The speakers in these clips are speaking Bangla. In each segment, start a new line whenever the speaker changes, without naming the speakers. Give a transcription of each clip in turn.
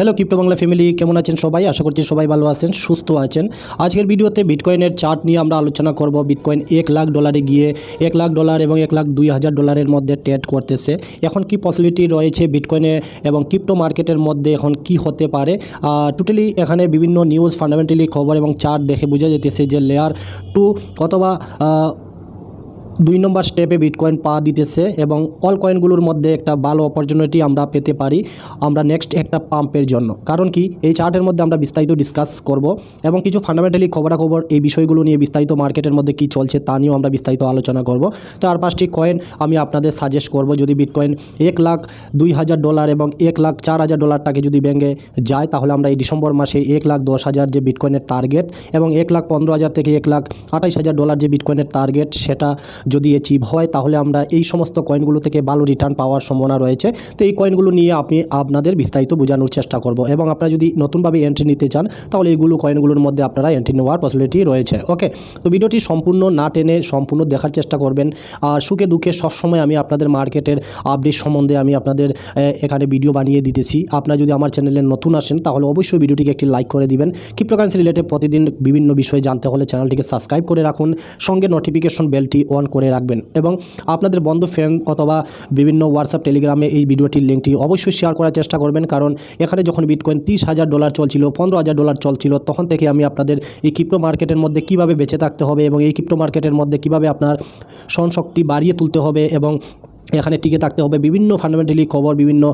হ্যালো ক্রিপ্টো বাংলা ফ্যামিলি কেমন আছেন সবাই? আশা করছি সবাই ভালো আছেন, সুস্থ আছেন। আজকের ভিডিওতে বিটকয়েনের চার্ট নিয়ে আমরা আলোচনা করব। বিটকয়েন এক লাখ ডলারে গিয়ে এক লাখ ডলার এবং এক লাখ দুই হাজার ডলারের মধ্যে ট্রেড করতেছে। এখন কি পসিবিলিটি রয়েছে বিটকয়েনে এবং ক্রিপ্টো মার্কেটের মধ্যে এখন কি হতে পারে? টোটালি এখানে বিভিন্ন নিউজ ফান্ডামেন্টালি খবর এবং চার্ট দেখে বোঝা যেতেছে যে লেয়ার টু অথবা দুই নম্বর স্টেপে বিটকয়েন পা দিতেছে এবং অল কয়েনগুলোর মধ্যে একটা ভালো অপরচুনিটি আমরা পেতে পারি, আমরা নেক্সট একটা পাম্পের জন্য। কারণ কি? এই চার্টের মধ্যে আমরা বিস্তারিত ডিসকাস করব এবং কিছু ফান্ডামেন্টালি খবরাখবর এই বিষয়গুলো নিয়ে বিস্তারিত মার্কেটের মধ্যে কি চলছে তা নিয়েও আমরা বিস্তারিত আলোচনা করব। চার পাঁচটি কয়েন আমি আপনাদের সাজেস্ট করব। যদি বিটকয়েন এক লাখ দুই হাজার ডলার এবং এক লাখ চার হাজার ডলারটাকে যদি ব্যাঙ্গে যায়, তাহলে আমরা এই ডিসেম্বর মাসে এক লাখ দশ হাজার যে বিটকয়েনের টার্গেট এবং এক লাখ পনেরো হাজার থেকে এক লাখ আঠাইশ হাজার ডলার যে বিটকয়েনের টার্গেট সেটা যদি অ্যাচিভ হয়, তাহলে আমরা এই সমস্ত কয়েনগুলো থেকে ভালো রিটার্ন পাওয়ার সম্ভাবনা রয়েছে। তো এই কয়েনগুলো নিয়ে আপনি আপনাদের বিস্তারিত বোঝানোর চেষ্টা করব এবং আপনারা যদি নতুনভাবে এন্ট্রি নিতে চান, তাহলে এইগুলো কয়েনগুলোর মধ্যে আপনারা এন্ট্রি নেওয়ার পসিবিলিটি রয়েছে। ওকে তো ভিডিওটি সম্পূর্ণ না টেনে সম্পূর্ণ দেখার চেষ্টা করবেন। আর সুখে দুঃখে সবসময় আমি আপনাদের মার্কেটের আপডেট সম্বন্ধে আমি আপনাদের এখানে ভিডিও বানিয়ে দিতেছি। আপনারা যদি আমার চ্যানেলে নতুন আসেন, তাহলে অবশ্যই ভিডিওটিকে একটি লাইক করে দিবেন। ক্রিপ্টোকারেন্সি রিলেটেড প্রতিদিন বিভিন্ন বিষয়ে জানতে হলে চ্যানেলটিকে সাবস্ক্রাইব করে রাখুন। সঙ্গে নোটিফিকেশন বেলটি অন করে রাখবেন। এবং আপনাদের বন্ধু ফ্রেন্ড অথবা বিভিন্ন হোয়াটসঅ্যাপ টেলিগ্রামে এই ভিডিওটির লিঙ্কটি অবশ্যই শেয়ার করার চেষ্টা করবেন। কারণ এখানে যখন বিটকয়েন তিরিশ হাজার ডলার চলছিল, পনেরো হাজার ডলার চলছিল, তখন থেকে আমি আপনাদের এই ক্রিপ্টো মার্কেটের মধ্যে কীভাবে বেঁচে থাকতে হবে এবং এই ক্রিপ্টো মার্কেটের মধ্যে কীভাবে আপনার সহনশক্তি বাড়িয়ে তুলতে হবে এবং এখানে টিকে থাকতে হবে। বিভিন্ন ফান্ডামেন্টালি খবর, বিভিন্ন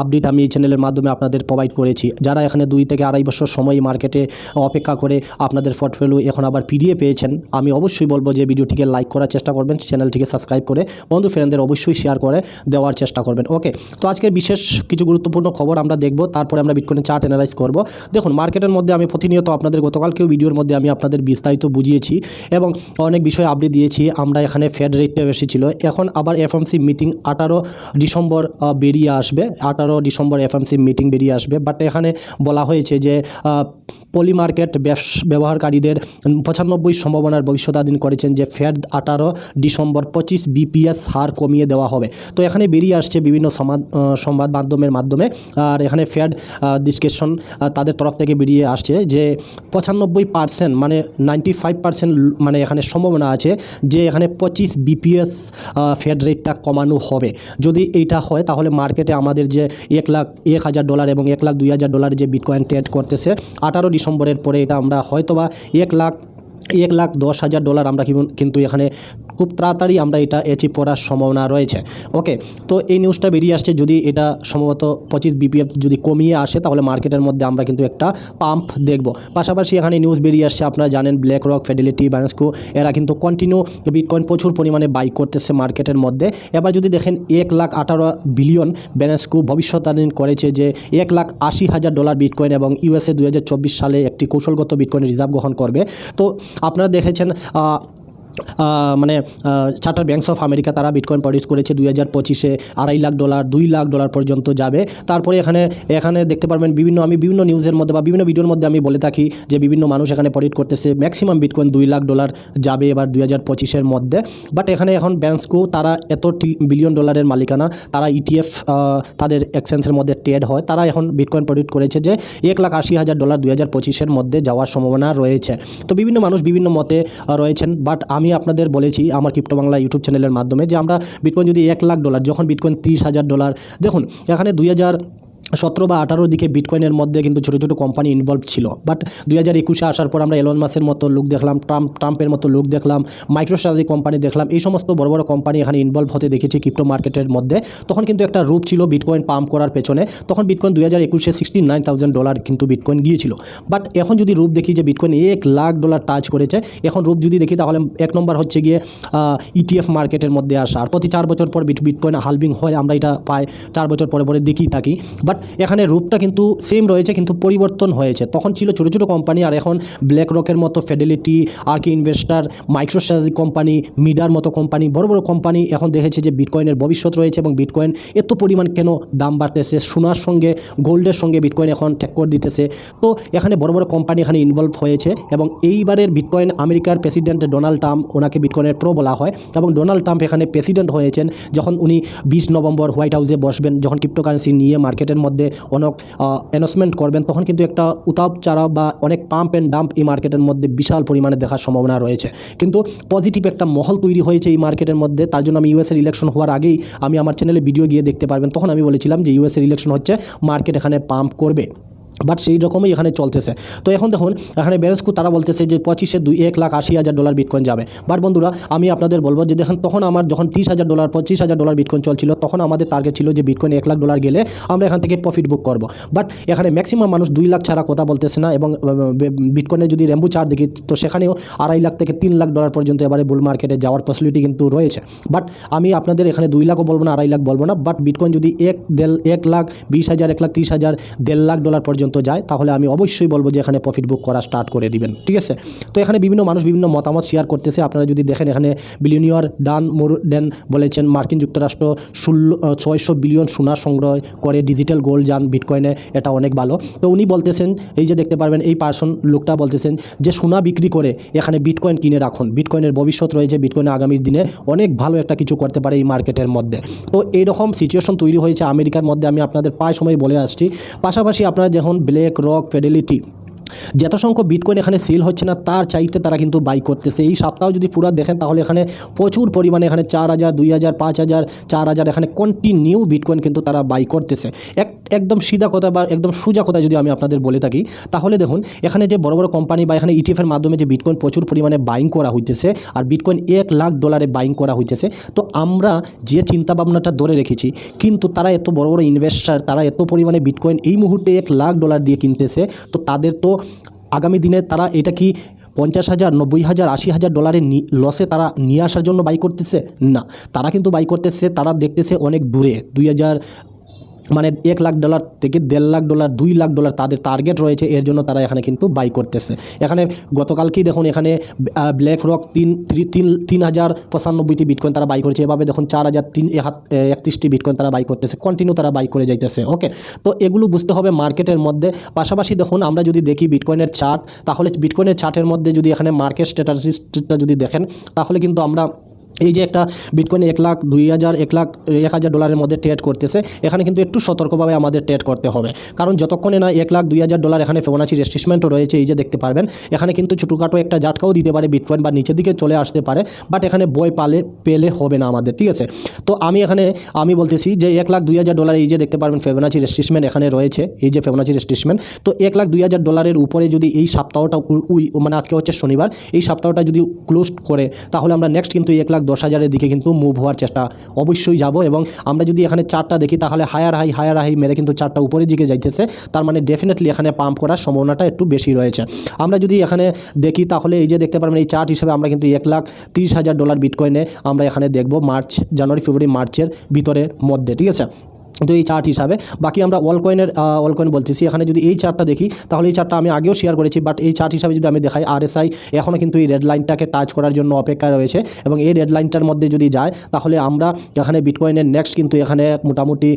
আপডেট আমি এই চ্যানেলের মাধ্যমে আপনাদের প্রোভাইড করেছি। যারা এখানে দুই থেকে আড়াই বছর সময় মার্কেটে অপেক্ষা করে আপনাদের পোর্টফোলিও এখন আবার পিডিএ পেয়েছেন, আমি অবশ্যই বলব যে ভিডিওটিকে লাইক করার চেষ্টা করবেন চ্যানেলটিকে সাবস্ক্রাইব করে বন্ধু ফ্রেন্ডদের অবশ্যই শেয়ার করে দেওয়ার চেষ্টা করবেন। ওকে তো আজকের বিশেষ কিছু গুরুত্বপূর্ণ খবর আমরা দেখব, তারপরে আমরা বিটকয়েনের চার্ট অ্যানালাইজ করব। দেখুন মার্কেটের মধ্যে আমি প্রতিনিয়ত আপনাদের গতকালকেও ভিডিওর মধ্যে আমি আপনাদের বিস্তারিত বুঝিয়েছি এবং অনেক বিষয় আপডেট দিয়েছি। আমরা এখানে ফেড রেটটা বেশি ছিল এখন আবার এফএমসি মিটিং আঠারো ডিসেম্বর বেরিয়ে আসবে। আঠারো ডিসেম্বর এফএমসি মিটিং বেরিয়ে আসবে। বাট এখানে বলা হয়েছে যে পলি মার্কেট ব্যবহারকারীদের পঁচানব্বই সম্ভাবনার ভবিষ্যতাধীন করেছেন যে ফেড আঠারো ডিসেম্বর পঁচিশ বিপিএস হার কমিয়ে দেওয়া হবে। তো এখানে বেরিয়ে আসছে বিভিন্ন সংবাদ মাধ্যমের মাধ্যমে। আর এখানে ফেড ডিসকাশন তাদের তরফ থেকে বেরিয়ে আসছে যে, পঁচানব্বই পার্সেন্ট মানে নাইনটি ফাইভ পার্সেন্ট মানে এখানে সম্ভাবনা আছে যে, এখানে পঁচিশ বিপিএস ফেড রেটটা কমানো হবে। যদি এইটা হয়, তাহলে মার্কেটে আমাদের যে এক লাখ, এক হাজার ডলার এবং এক লাখ দুই হাজার ডলার যে বিটকয়েন ট্রেড করতেছে, আঠারো ডিসেম্বরের পরে এটা আমরা হয়তোবা এক লাখ এক লাখ দশ হাজার ডলার আমরা কিন- কিন্তু এখানে খুব তাড়াতাড়ি আমরা এটা অ্যাচিভ করার সম্ভাবনা রয়েছে। ওকে তো এই নিউজটা বেরিয়ে আসছে, যদি এটা সম্ভবত পঁচিশ বিপিএফ যদি কমিয়ে আসে, তাহলে মার্কেটের মধ্যে আমরা কিন্তু একটা পাম্প দেখব। পাশাপাশি এখানে নিউজ বেরিয়ে আসছে, আপনারা জানেন ব্ল্যাক রক ফেডিলিটি ব্যালেন্সকো এরা কিন্তু কন্টিনিউ বিটকয়েন প্রচুর পরিমাণে বাই করতেছে মার্কেটের মধ্যে। এবার যদি দেখেন এক লাখ আঠারো বিলিয়ন ব্যালেন্সকো ভবিষ্যৎবাণী করেছে যে এক লাখ আশি হাজার ডলার বিটকয়েন এবং ইউএসএ দু হাজার চব্বিশ সালে একটি কৌশলগত বিটকয়েন রিজার্ভ গ্রহণ করবে। তো আপনারা দেখেছেন মানে চার্টার ব্যাংকস অফ আমেরিকা তারা বিটকয়েন প্রডিউস করেছে দুই হাজার পঁচিশে আড়াই লাখ ডলার দুই লাখ ডলার পর্যন্ত যাবে। তারপরে এখানে এখানে দেখতে পারবেন বিভিন্ন, আমি বিভিন্ন নিউজের মধ্যে বা বিভিন্ন ভিডিওর মধ্যে আমি বলে থাকি যে বিভিন্ন মানুষ এখানে প্রডিউট করতেছে ম্যাক্সিমাম বিটকয়েন দুই লাখ ডলার যাবে এবার দুই হাজার পঁচিশের মধ্যে। বাট এখানে এখন ব্যাংকসকো তারা এত বিলিয়ন ডলারের মালিকানা, তারা ইটিএফ তাদের এক্সচেঞ্জের মধ্যে ট্রেড হয়। তারা এখন বিটকয়েন প্রডিউট করেছে যে এক লাখ আশি হাজার ডলার দুই হাজার পঁচিশের মধ্যে যাওয়ার সম্ভাবনা রয়েছে। তো বিভিন্ন মানুষ বিভিন্ন মতে রয়েছেন। বাট আমি আপনাদের বলেছি আমার ক্রিপ্টো বাংলা ইউটিউব চ্যানেলের মাধ্যমে যে আমরা বিটকয়েন যদি এক লাখ ডলার যখন বিটকয়েন তিরিশ হাজার ডলার দেখুন, এখানে দুই হাজার সতেরো বা আঠারোর দিকে বিটকয়েনের মধ্যে কিন্তু ছোটো ছোটো কোম্পানি ইনভলভ ছিল। বাট দুই হাজার একুশে আসার পর আমরা এলন মাসের মতো লোক দেখলাম ট্রাম্প ট্রাম্পের মতো লোক দেখলাম মাইক্রোস্ট্রাজি কোম্পানি দেখলাম, এই সমস্ত বড় বড় কোম্পানি এখানে ইনভলভ হতে দেখেছি ক্রিপ্টো মার্কেটের মধ্যে। তখন কিন্তু একটা রূপ ছিল বিটকয়েন পাম্প করার পেছনে। তখন বিটকয়েন দুই হাজার একুশে সিক্সটি নাইন থাউজেন্ড ডলার কিন্তু বিটকয়েন গিয়েছিল। বাট এখন যদি রূপ দেখি যে বিটকয়েন এক লাখ ডলার টাচ করেছে, এখন রূপ যদি দেখি তাহলে এক নম্বর হচ্ছে গিয়ে ইটিএফ মার্কেটের মধ্যে আসা। আর প্রতি চার বছর পর বিট বিটকয়েন হালবিং হয়, আমরা এটা পাই, চার বছর পরে পরে দেখি থাকি। বাট এখানে রূপটা কিন্তু সেম রয়েছে, কিন্তু পরিবর্তন হয়েছে। তখন ছিল ছোটো ছোটো কোম্পানি আর এখন ব্ল্যাক রকের মতো ফেডেলিটি আর কি ইনভেস্টার মাইক্রোস্ট্রাজি কোম্পানি মিডার মতো কোম্পানি বড় বড় কোম্পানি এখন দেখেছে যে বিটকয়েনের ভবিষ্যৎ রয়েছে এবং বিটকয়েন এত পরিমাণ কেন দাম বাড়তেছে? সোনার সঙ্গে গোল্ডের সঙ্গে বিটকয়েন এখন ট্যাক্কর দিতেছে। তো এখানে বড় বড় কোম্পানি এখানে ইনভলভ হয়েছে এবং এইবারের বিটকয়েন আমেরিকার প্রেসিডেন্ট ডোনাল্ড ট্রাম্প ওনাকে বিটকয়েনের প্রো বলা হয় এবং ডোনাল্ড ট্রাম্প এখানে প্রেসিডেন্ট হয়েছেন যখন উনি বিশ নভেম্বর হোয়াইট হাউসে বসবেন, যখন ক্রিপ্টোকারেন্সি নিয়ে মার্কেটের মধ্যে মধ্যে অনেক অ্যানাউন্সমেন্ট করবেন। তখন কিন্তু একটা উতাপ চারা বা অনেক পাম্প অ্যান্ড ডাম্প এই মার্কেটের মধ্যে বিশাল পরিমাণে দেখার সম্ভাবনা রয়েছে। কিন্তু পজিটিভ একটা মহল তৈরি হয়েছে এই মার্কেটের মধ্যে। তার জন্য আমি ইউএসের ইলেকশন হওয়ার আগেই আমি আমার চ্যানেলে ভিডিও গিয়ে দেখতে পারবেন। তখন আমি বলেছিলাম যে ইউএসের ইলেকশন হচ্ছে মার্কেট এখানে পাম্প করবে। বাট সেই রকমই এখানে চলতেছে। তো এখন দেখুন, এখানে বেরেস্কু তারা বলতেছে যে পঁচিশে দুই এক লাখ আশি হাজার ডলার বিটকয়েন যাবে। বাট বন্ধুরা, আমি আপনাদের বলব যে দেখেন, তখন আমার যখন তিরিশ হাজার ডলার পঁচিশ হাজার ডলার বিটকয়েন চলছিল, তখন আমাদের টার্গেট ছিল যে বিটকয়েন এক লাখ ডলার গেলে আমরা এখান থেকে প্রফিট বুক করব। বাট এখানে ম্যাক্সিমাম মানুষ দুই লাখ ছাড়া কথা বলতেছে না এবং বিটকয়েনের যদি র্যাম্বু চার দেখি, তো সেখানেও আড়াই লাখ থেকে তিন লাখ ডলার পর্যন্ত এবারে বুল মার্কেটে যাওয়ার পসিবিলিটি কিন্তু রয়েছে। বাট আমি আপনাদের এখানে দুই লাখও বলব না, আড়াই লাখ বলব না। বাট বিটকয়েন যদি এক দেড়, এক লাখ, বিশ হাজার, এক লাখ তিরিশ হাজার, দেড় লাখ ডলার পর্যন্ত যায়, তাহলে আমি অবশ্যই বলব যে এখানে প্রফিট বুক করা স্টার্ট করে দিবেন, ঠিক আছে? তো এখানে বিভিন্ন মানুষ বিভিন্ন মতামত শেয়ার করতেছে, আপনারা যদি দেখেন এখানে বিলিয়নিয়র ডান মোরডেন বলেছেন, মার্কিন যুক্তরাষ্ট্র ষোলো ছয়শো বিলিয়ন সোনা সংগ্রহ করে ডিজিটাল গোল্ড যান বিটকয়েনে এটা অনেক ভালো। তো উনি বলতেছেন, এই যে দেখতে পারবেন, এই পার্সন লোকটা বলতেছেন যে সোনা বিক্রি করে এখানে বিটকয়েন কিনে রাখুন বিটকয়েনের ভবিষ্যৎ রয়েছে বিটকয়েনে আগামী দিনে অনেক ভালো একটা কিছু করতে পারে এই মার্কেটের মধ্যে। তো এইরকম সিচুয়েশন তৈরি হয়েছে আমেরিকার মধ্যে, আমি আপনাদের প্রায় সময় বলে আসছি। পাশাপাশি আপনারা যখন ব্ল্যাক রক ফেডেলিটি যত সংখ্যক বিটকয়েন এখানে সেল হচ্ছে না, তার চাইতে তারা কিন্তু বাই করতেছে। এই সপ্তাহ যদি পুরো দেখেন, তাহলে এখানে প্রচুর পরিমাণে এখানে চার হাজার, দুই হাজার, পাঁচ হাজার, চার হাজার এখানে কন্টিনিউ বিটকয়েন কিন্তু তারা বাই করতেছে। এক, একদম সিধা কথা বা একদম সোজা কথা যদি আমি আপনাদের বলে থাকি, তাহলে দেখুন, এখানে যে বড় বড় কোম্পানি বা এখানে ইটিএফের মাধ্যমে যে বিটকয়েন প্রচুর পরিমাণে বাইং করা হইতেছে, আর বিটকয়েন এক লাখ ডলারে বাইং করা হইতেছে, তো আমরা যে চিন্তা ভাবনাটা ধরে রেখেছি, কিন্তু তারা এত বড় বড় ইনভেস্টার তারা এত পরিমাণে বিটকয়েন এই মুহূর্তে এক লাখ ডলার দিয়ে কিনতেছে, তো তাদের তো আগামী দিনে তারা এটা কি পঞ্চাশ হাজার, নব্বই হাজার, আশি হাজার ডলারের লসে তারা নিয়ে আসার জন্য বাই করতেছে? না। তারা কিন্তু বাই করতেছে, তারা দেখতেছে অনেক দূরে। দুই হাজার মানে এক লাখ ডলার থেকে দেড় লাখ ডলার দুই লাখ ডলার তাদের টার্গেট রয়েছে, এর জন্য তারা এখানে কিন্তু বাই করতেছে। এখানে গতকালকেই দেখুন এখানে ব্ল্যাক রক তিন তিন তিন হাজার পঁচানব্বইটি বিটকয়েন তারা বাই করেছে। এভাবে দেখুন চার হাজার তিন একত্রিশটি বিটকয়েন তারা বাই করতেছে। কন্টিনিউ তারা বাই করে যাইতেছে ওকে তো এগুলো বুঝতে হবে মার্কেটের মধ্যে। পাশাপাশি দেখুন আমরা যদি দেখি বিটকয়েনের চার্ট তাহলে বিটকয়েনের চার্টের মধ্যে যদি এখানে মার্কেট স্ট্যাটাসিসটা যদি দেখেন, তাহলে কিন্তু আমরা এই যে একটা বিটকয়েন এক লাখ, দুই হাজার, এক লাখ, এক হাজার ডলারের মধ্যে ট্রেড করতেছে, এখানে কিন্তু একটু সতর্কভাবে আমাদের ট্রেড করতে হবে। কারণ যতক্ষণে না এক লাখ, দুই হাজার ডলার এখানে ফেবোনাচি রেস্ট্রিকমেন্টও রয়েছে, এই যে দেখতে পারবেন, এখানে কিন্তু ছোটোখাটো একটা জাটকাও দিতে পারে বিটকয়েন বা নিচের দিকে চলে আসতে পারে বাট এখানে বই পালে, পেলে হবে না আমাদের, ঠিক আছে? তো আমি এখানে, আমি বলতেছি যে এক লাখ, দুই হাজার ডলার এই যে দেখতে পারবেন ফেবোনাচি রেস্ট্রিকমেন্ট এখানে রয়েছে, এই যে ফেবোনাচি রেস্ট্রিকমেন্ট তো এক লাখ, দুই হাজার ডলারের উপরে যদি এই সপ্তাহটা মানে আজকে হচ্ছে শনিবার, এই সপ্তাহটা যদি ক্লোজ করে, তাহলে আমরা নেক্সট কিন্তু এক লাখ দশ হাজারের দিকে কিন্তু মুভ হওয়ার চেষ্টা অবশ্যই যাব এবং আমরা যদি এখানে চারটা দেখি, তাহলে হায়ার হাই হায়ার হাই মেরে কিন্তু চারটা উপরের দিকে যাইতেছে। তার মানে ডেফিনেটলি এখানে পাম্প করার সম্ভাবনাটা একটু বেশি রয়েছে। আমরা যদি এখানে দেখি, তাহলে এই যে দেখতে পারবেন, এই চার্ট হিসেবে আমরা কিন্তু এক লাখ তিরিশ হাজার ডলার বিটকয়েনে আমরা এখানে দেখব, মার্চ, জানুয়ারি, ফেব্রুয়ারি, মার্চের ভিতরের মধ্যে, ঠিক আছে? তো এই চার্ট হিসাবে। বাকি আমরা অল কয়েনের অল কয়েন বলতেছি। এখানে যদি এই চার্টটা দেখি, তাহলে এই চার্টটা আমি আগেও শেয়ার করেছি বাট এই চার্ট হিসাবে যদি আমি দেখাই আরএসআই এখনও কিন্তু এই রেড লাইনটাকে টাচ করার জন্য অপেক্ষায় রয়েছে, এবং এই রেড লাইনটার মধ্যে যদি যায়, তাহলে আমরা এখানে বিটকয়েনের নেক্সট কিন্তু এখানে মোটামুটি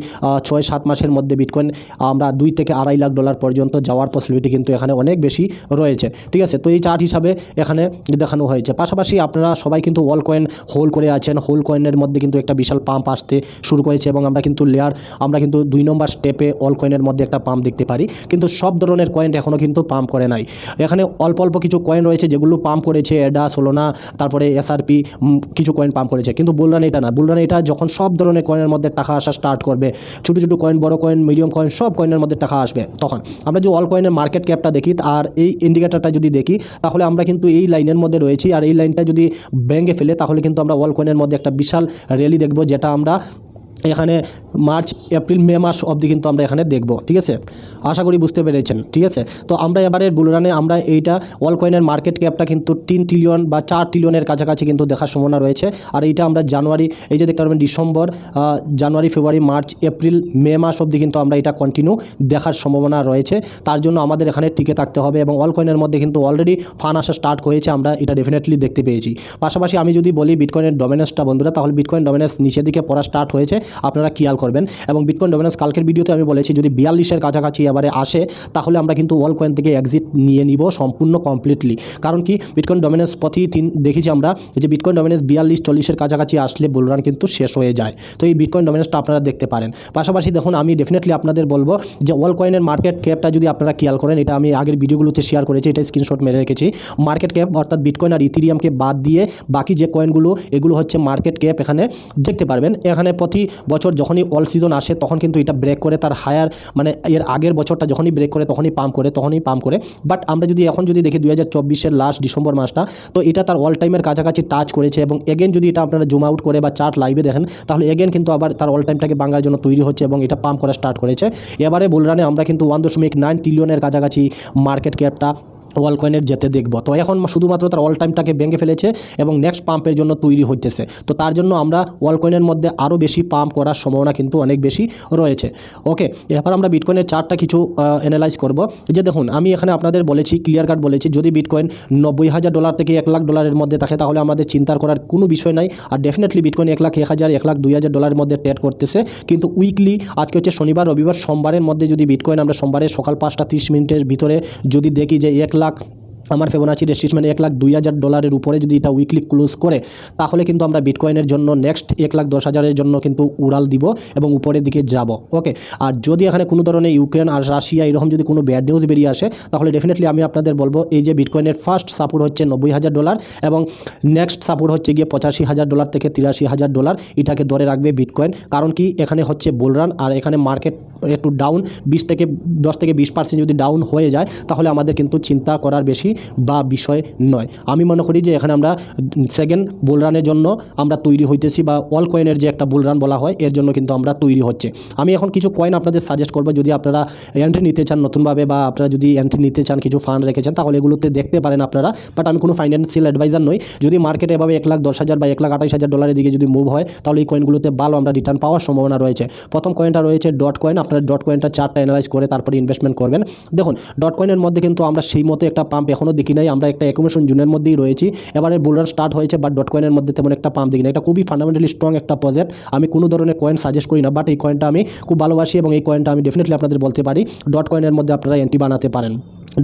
ছয় সাত মাসের মধ্যে বিটকয়েন আমরা দুই থেকে আড়াই লাখ ডলার পর্যন্ত যাওয়ার পসিবিলিটি কিন্তু এখানে অনেক বেশি রয়েছে। ঠিক আছে? তো এই চার্ট হিসাবে এখানে দেখানো হয়েছে। পাশাপাশি আপনারা সবাই কিন্তু অল কয়েন হোল করে আছেন। হোল কয়েনের মধ্যে কিন্তু একটা বিশাল পাম্প আসতে শুরু করেছে, এবং আমরা কিন্তু লেয়ার আমরা কিন্তু দুই নম্বর স্টেপে অল কয়েনের মধ্যে একটা পাম্প দেখতে পারি। কিন্তু সব ধরনের কয়েন এখনও কিন্তু পাম্প করে নাই। এখানে অল্প অল্প কিছু কয়েন রয়েছে যেগুলো পাম্প করেছে এডা সোলোনা তারপরে এসআরপি কিছু কয়েন পাম্প করেছে। কিন্তু বুলরান এটা না। বুলরান এটা যখন সব ধরনের কয়েনের মধ্যে টাকা আসা স্টার্ট করবে, ছোটো ছোটো কয়েন বড় কয়েন মিডিয়াম কয়েন সব কয়েনের মধ্যে টাকা আসবে তখন। আমরা যদি অল কয়েনের মার্কেট ক্যাপটা দেখি, আর এই ইন্ডিকেটারটা যদি দেখি, তাহলে আমরা কিন্তু এই লাইনের মধ্যে রয়েছি। আর এই লাইনটা যদি ব্যাঙ্গে ফেলে, তাহলে কিন্তু আমরা অল কয়েনের মধ্যে একটা বিশাল র্যালি দেখব, যেটা আমরা এখানে মার্চ, এপ্রিল, মে মাস অবধি কিন্তু আমরা এখানে দেখব, ঠিক আছে? আশা করি বুঝতে পেরেছেন, ঠিক আছে? তো আমরা এবারে বুলরানে আমরা এইটা অল কয়েনের মার্কেট ক্যাপটা কিন্তু তিন ট্রিলিয়ন বা চার ট্রিলিয়নের কাছাকাছি কিন্তু দেখার সম্ভাবনা রয়েছে। আর এইটা আমরা জানুয়ারি, এই যে দেখতে পারবেন December January, February, March, April, May মাস অবধি কিন্তু আমরা এটা কন্টিনিউ দেখার সম্ভাবনা রয়েছে। তার জন্য আমাদের এখানে টিকে থাকতে হবে এবং অল কয়েনের মধ্যে কিন্তু অলরেডি ফান আসা স্টার্ট হয়েছে, আমরা এটা ডেফিনেটলি দেখতে পেয়েছি। পাশাপাশি আমি যদি বলি বিটকয়েনের ডমিনেন্সটা বন্ধুরা, তাহলে বিটকয়েন ডমিনেন্স নিচের দিকে পড়া স্টার্ট হয়েছে। আপনারা খেয়াল করবেন। এবং বিটকয়েন ডমিনেন্স কালকের ভিডিওতে আমি বলেছি, যদি বিয়াল্লিশের কাছাকাছি এবারে আসে, তাহলে আমরা কিন্তু ওয়াল কয়েন থেকে এক্সিট নিয়ে নিব সম্পূর্ণ কমপ্লিটলি কারণ কি? বিটকয়েন ডমিনেন্স প্রতি তিন, দেখেছি আমরা যে বিটকয়েন ডমিনেন্স বিয়াল্লিশ, চল্লিশের কাছাকাছি আসলে বুলরান কিন্তু শেষ হয়ে যায়। তো এই বিটকয়েন ডমিনেন্সটা আপনারা দেখতে পারেন। পাশাপাশি দেখুন, আমি ডেফিনেটলি আপনাদের বলব যে ওয়াল কয়েনের মার্কেট ক্যাপটা যদি আপনারা খেয়াল করেন, এটা আমি আগের ভিডিওগুলোতে শেয়ার করেছি, এটা স্ক্রিনশট মেরে রেখেছি। মার্কেট ক্যাপ অর্থাৎ বিটকয়েন আর ইথিরিয়ামকে বাদ দিয়ে বাকি যে কয়েনগুলো এগুলো হচ্ছে মার্কেট ক্যাপ এখানে, দেখতে পারবেন। এখানে প্রতি বছর যখনই অল সিজন আসে, তখন কিন্তু এটা ব্রেক করে তার হায়ার মানে এর আগের বছরটা যখনই ব্রেক করে তখনই পাম্প করে, তখনই পাম্প করে। বাট আমরা যদি এখন যদি দেখি দুই হাজার চব্বিশের লাস্ট ডিসেম্বর মাসটা, তো এটা তার অল টাইমের কাছাকাছি টাচ করেছে এবং এগেন যদি এটা আপনারা জুম আউট করে বা চার্ট লাইভে দেখেন, তাহলে এগেন কিন্তু আবার তার অল টাইমটাকে বাংলার জন্য তৈরি হচ্ছে এবং এটা পাম্প করা স্টার্ট করেছে। এবারে বুলরানে আমরা কিন্তু ওয়ান দশমিক নাইন ট্রিলিয়নের কাছাকাছি মার্কেট ক্যাপটা ওয়াল কয়েনের যেতে দেখব। তো এখন শুধুমাত্র তার অল টাইমটাকে ভেঙে ফেলেছে এবং নেক্সট পাম্পের জন্য তৈরি হইতেছে। তো তার জন্য আমরা ওয়াল কয়েনের মধ্যে আরও বেশি পাম্প করার সম্ভাবনা কিন্তু অনেক বেশি রয়েছে। ওকে এরপর আমরা বিটকয়েনের চারটা কিছু অ্যানালাইজ করব। যে দেখুন, আমি এখানে আপনাদের বলেছি ক্লিয়ার কাট বলেছি, যদি বিটকয়েন নব্বই হাজার ডলার থেকে এক লাখ ডলারের মধ্যে থাকে, তাহলে আমাদের চিন্তার করার কোনো বিষয় নাই। আর ডেফিনেটলি বিটকয়েন এক লাখ, এক হাজার, এক লাখ, দুই হাজার ডলারের মধ্যে ট্রেড করতেছে। কিন্তু উইকলি আজকে হচ্ছে শনিবার, রবিবার, সোমবারের মধ্যে যদি বিটকয়েন আমরা সোমবারে সকাল পাঁচটা তিরিশ মিনিটের ভিতরে যদি দেখি যে এক লাখ ahlak আমার ফেবোনাচি রেস্টিসমেন্ট এক লাখ দুই হাজার ডলারের উপরে যদি এটা উইকলি ক্লোজ করে, তাহলে কিন্তু আমরা বিটকয়েনের জন্য নেক্সট এক লাখ দশ হাজারের জন্য কিন্তু উড়াল দিব এবং উপরের দিকে যাব ওকে আর যদি এখানে কোনো ধরনের ইউক্রেন আর রাশিয়া এরকম যদি কোনো ব্যাড নিউজ বেরিয়ে আসে, তাহলে ডেফিনেটলি আমি আপনাদের বলব, এই যে বিটকয়েনের ফার্স্ট সাপোর্ট হচ্ছে নব্বই হাজার ডলার এবং নেক্সট সাপোর্ট হচ্ছে গিয়ে পঁচাশি হাজার ডলার থেকে তিরাশি হাজার ডলার এটাকে ধরে রাখবে বিটকয়েন কারণ কি এখানে হচ্ছে বোলরান আর এখানে মার্কেট একটু ডাউন বিশ থেকে দশ থেকে বিশ পার্সেন্ট যদি ডাউন হয়ে যায়, তাহলে আমাদের কিন্তু চিন্তা করার বেশি বা বিষয় নয়। আমি মনে করি যে এখানে আমরা সেকেন্ড বুলরানের জন্য আমরা তৈরি হইতেছি বা অল কয়েনের যে একটা বুলরান বলা হয়, এর জন্য কিন্তু আমরা তৈরি হচ্ছে। আমি এখন কিছু কয়েন আপনাদের সাজেস্ট করব, যদি আপনারা এন্ট্রি নিতে চান নতুনভাবে বা আপনারা যদি এন্ট্রি নিতে চান, কিছু ফান্ড রেখেছেন, তাহলে এগুলোতে দেখতে পারেন আপনারা। বাট আমি কোনো ফাইন্যান্সিয়াল অ্যাডভাইজার নই। যদি মার্কেটে এভাবে এক লাখ, দশ হাজার বা এক লাখ আঠাশ হাজার ডলারের দিকে যদি মুভ হয়, তাহলে এই কয়েনগুলোতে ভালো আমরা রিটার্ন পাওয়ার সম্ভাবনা রয়েছে। প্রথম কয়েনটা রয়েছে ডট কয়েন আপনারা ডট কয়েনটা চারটা অ্যানালাইজ করে তারপরে ইনভেস্টমেন্ট করবেন। দেখুন ডট কয়েনের মধ্যে কিন্তু আমরা সেই মতো একটা পাম্প এখনও দেখি নাই। আমরা একটা অ্যাকুমেশন জুনের মধ্যেই রয়েছি। এবারে বুলার স্টার্ট হয়েছে বাট ডট কয়েনের মধ্যে তেমন একটা পাম্প দেখি না এটা খুবই ফান্ডামেন্টালি স্ট্রং একটা প্রজেক্ট আমি কোনো ধরনের কয়েন সাজেস্ট করি না বাট এই কয়েনটা আমি খুব ভালোবাসি এবং এই কয়েনটা আমি ডেফিনেটলি আপনাদের বলতে পারি। ডট কয়েনের মধ্যে আপনারা এন্ট্রি বানাতে পারেন।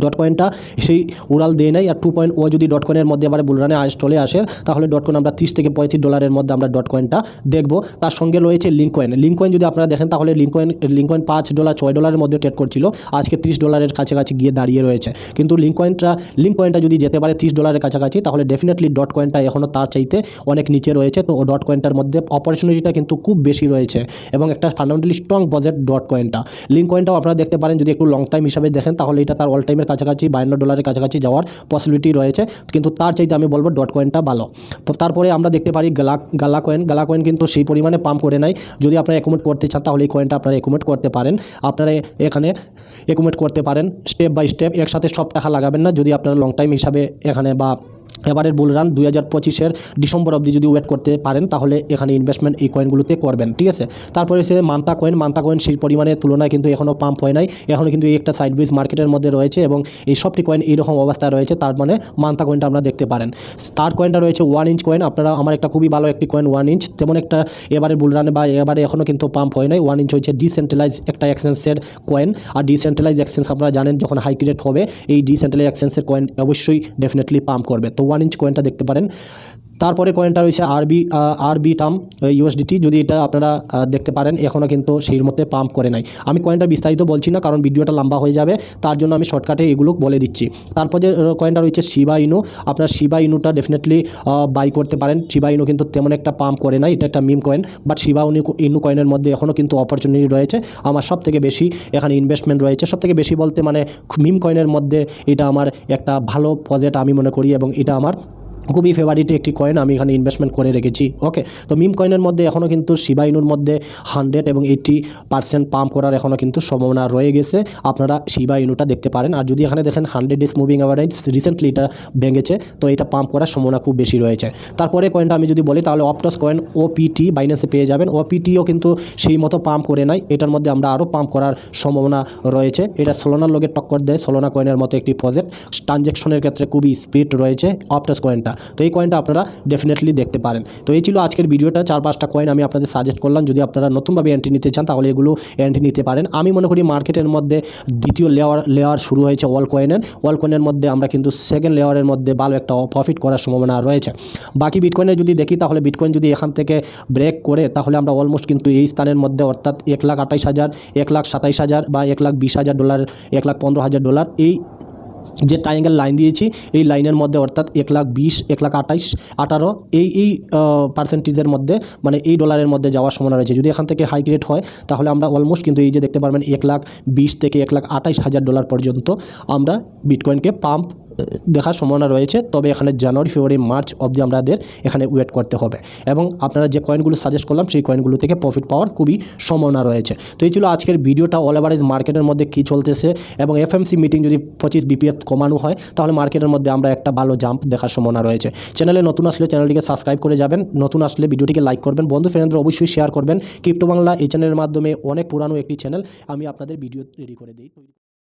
ডট কয়েনটা সেই উড়াল দিয়ে নেয়। আর টু পয়েন্ট ও যদি ডট কয়েনের মধ্যে এবারে বুলরানে আস, চলে আসে, তাহলে ডট কয়েন আমরা তিরিশ থেকে পঁয়ত্রিশ ডলারের মধ্যে আমরা ডট কয়েনটা দেখব। তার সঙ্গে রয়েছে লিঙ্ক কয়েন লিঙ্ক কয়েন যদি আপনারা দেখেন, তাহলে লিঙ্ক কয়েন লিঙ্ক কয়েন পাঁচ ডলার ছয় ডলারের মধ্যে ট্রেড করছিল। আজকে তিরিশ ডলারের কাছাকাছি গিয়ে দাঁড়িয়ে রয়েছে। কিন্তু লিঙ্ক কয়েনটা লিঙ্ক কয়েনটা যদি যেতে পারে তিরিশ ডলারের কাছাকাছি, তাহলে ডেফিনেটলি ডট কয়েনটা এখনও তার চাইতে অনেক নিচে রয়েছে। তো ডট কয়েনটার মধ্যে অপরচুনিটিটা কিন্তু খুব বেশি রয়েছে। এবং একটা ফান্ডামেন্টালি স্ট্রং বাজেট ডট কয়েনটা লিঙ্ক কয়েনটাও আপনারা দেখতে পারেন, যদি একটু লং টাইম হিসাবে দেখেন, তাহলে এটা তার অল টাইমের কাছাকাছি বায়ান্ন ডলারের কাছাকাছি যাওয়ার পসিবিলিটি রয়েছে। কিন্তু তার চাইতে আমি বলব ডট কয়েনটা ভালো। তারপরে আমরা দেখতে পারি গালা গালা কয়েন গালা কয়েন কিন্তু সেই পরিমাণে পাম্প করে নাই যদি আপনারা একুমেট করতে চান, তাহলে এই কয়েনটা আপনারা একুমেট করতে পারেন। আপনারা এখানে একুমেট করতে পারেন স্টেপ বাই স্টেপ একসাথে সব টাকা লাগাবেন না। যদি আপনারা লং টাইম হিসাবে এখানে বা এবারের বুল রান দুই হাজার পঁচিশের ডিসেম্বর অবধি যদি ওয়েট করতে পারেন, তাহলে এখানে ইনভেস্টমেন্ট এই কয়েনগুলোতে করবেন, ঠিক আছে? তারপরে সে মান্তা কয়েন মান্তা কয়েন সেই পরিমাণে তুলনায় কিন্তু এখনও পাম্প হয় নাই। এখনও কিন্তু এই একটা সাইড মার্কেটের মধ্যে রয়েছে এবং এই সবটি কয়েন এইরকম অবস্থায় রয়েছে, তার মানে মান্তা কয়েনটা আপনারা দেখতে পারেন। তার কয়েনটা রয়েছে ওয়ান ইঞ্চ কয়েন আপনারা আমার একটা খুবই ভালো একটি কয়েন ওয়ান ইঞ্চ তেমন একটা এবারে বুল রানে বা এবারে এখনও কিন্তু পাম্প হয় নাই। ওয়ান ইঞ্চ হচ্ছে ডিসেন্ট্রালাইজ একটা এক্সচেঞ্জের কয়েন আর ডিসেন্ট্রালাইজ এক্সচেঞ্জ আপনারা জানেন যখন হাই ক্রিয়েট হবে, এই ডিসেন্ট্রালাইজ এক্সচেঞ্জের কয়েন অবশ্যই ডেফিনেটলি পাম্প করবে। তো ওয়ান ইঞ্চ কয়েনটা দেখতে পারেন। তারপরে কয়েনটা রয়েছে আরবি আরবি টার্ম ইউএসডিটি যদি এটা আপনারা দেখতে পারেন এখনও কিন্তু সেই মধ্যে পাম্প করে নাই। আমি কয়েনটা বিস্তারিত বলছি না, কারণ ভিডিওটা লম্বা হয়ে যাবে, তার জন্য আমি শর্টকাটে এগুলো বলে দিচ্ছি। তারপর যে কয়েনটা রয়েছে শিবা ইনু আপনার শিবা ইনুটা ডেফিনেটলি বাই করতে পারেন। শিবা ইনু কিন্তু তেমন একটা পাম্প করে নাই, এটা একটা meme coin but Shiba Inu Inu কয়েনের মধ্যে এখনও কিন্তু অপরচুনিটি রয়েছে। আমার সব থেকে বেশি এখানে ইনভেস্টমেন্ট রয়েছে। সব থেকে বেশি বলতে মানে মিম কয়েনের মধ্যে এটা আমার একটা ভালো প্রজেক্ট আমি মনে করি, এবং এটা আমার খুবই ফেভারিট একটি কয়েন আমি এখানে ইনভেস্টমেন্ট করে রেখেছি। ওকে তো মিম কয়েনের মধ্যে এখনও কিন্তু শিবাইনুর মধ্যে হান্ড্রেড এবং এইট্টি পার্সেন্ট পাম্প করার এখনও কিন্তু সম্ভাবনা রয়ে গেছে। আপনারা শিবা ইনুটা দেখতে পারেন। আর যদি এখানে দেখেন hundred days moving average recently এটা ভেঙেছে, তো এটা পাম্প করার সম্ভাবনা খুব বেশি রয়েছে। তারপরে কয়েনটা আমি যদি বলি, তাহলে অপটস কয়েন ওপিটি বাইন্যান্সে পেয়ে যাবেন। ওপিটিও কিন্তু সেই মতো পাম্প করে নাই। এটার মধ্যে আমরা আরও পাম্প করার সম্ভাবনা রয়েছে। এটা সোলোনার লোকের টক্কর দেয়। সোলোনা কয়েনের মতো একটি প্রজেক্ট ট্রানজ্যাকশনের ক্ষেত্রে খুবই স্পিড রয়েছে অপটস কয়েনটা কয়েনটা তো এই কয়েনটা আপনারা ডেফিনেটলি দেখতে পারেন। তো এই ছিল আজকের ভিডিওটা। চার পাঁচটা কয়েন আমি আপনাদের সাজেস্ট করলাম। যদি আপনারা নতুনভাবে এন্ট্রি নিতে চান, তাহলে এগুলো এন্ট্রি নিতে পারেন। আমি মনে করি মার্কেটের মধ্যে দ্বিতীয় লেয়ার লেয়ার শুরু হয়েছে ওয়াল কয়েনের ওয়াল কয়েনের মধ্যে আমরা কিন্তু সেকেন্ড লেয়ারের মধ্যে ভালো একটা প্রফিট করার সম্ভাবনা রয়েছে। বাকি বিটকয়েনে যদি দেখি, তাহলে বিটকয়েন যদি এখান থেকে ব্রেক করে, তাহলে আমরা অলমোস্ট কিন্তু এই স্থানের মধ্যে, অর্থাৎ এক লাখ আঠাইশ হাজার, এক লাখ সাতাইশ হাজার বা এক লাখ বিশ হাজার ডলার এক লাখ পনেরো হাজার ডলার এই যে ট্রাইঙ্গেল লাইন দিয়েছি, এই লাইনের মধ্যে অর্থাৎ এক লাখ বিশ, এক লাখ আঠাইশ, আঠারো, এই এই পার্সেন্টেজের মধ্যে মানে এই ডলারের মধ্যে যাওয়ার সম্ভাবনা রয়েছে। যদি এখান থেকে হাই গ্রেড হয়, তাহলে আমরা অলমোস্ট কিন্তু এই যে দেখতে পারবেন, এক লাখ বিশ থেকে এক লাখ আঠাইশ হাজার ডলার পর্যন্ত আমরা বিটকয়েনকে পাম্প দেখার সম্ভাবনা রয়েছে। তবে এখানে জানুয়ারি, ফেব্রুয়ারি, মার্চ অবধি আমাদের এখানে ওয়েট করতে হবে। এবং আপনারা যে কয়েনগুলো সাজেস্ট করলাম, সেই কয়েনগুলো থেকে প্রফিট পাওয়ার খুবই সম্ভাবনা রয়েছে। তো এই ছিল আজকের ভিডিওটা অল এভারেজ মার্কেটের মধ্যে কী চলতেছে? এবং এফএমসি মিটিং যদি পঁচিশ বিপিএফ কমানো হয়, তাহলে মার্কেটের মধ্যে আমরা একটা ভালো জাম্প দেখার সম্ভাবনা রয়েছে। চ্যানেলে নতুন আসলে চ্যানেলটিকে সাবস্ক্রাইব করে যাবেন। নতুন আসলে ভিডিওটিকে লাইক করবেন। বন্ধু ফ্রেন্ডরা অবশ্যই শেয়ার করবেন। ক্রিপ্টো বাংলা এই চ্যানেলের মাধ্যমে অনেক পুরানো একটি চ্যানেল আমি আপনাদের ভিডিও রেডি করে দিই।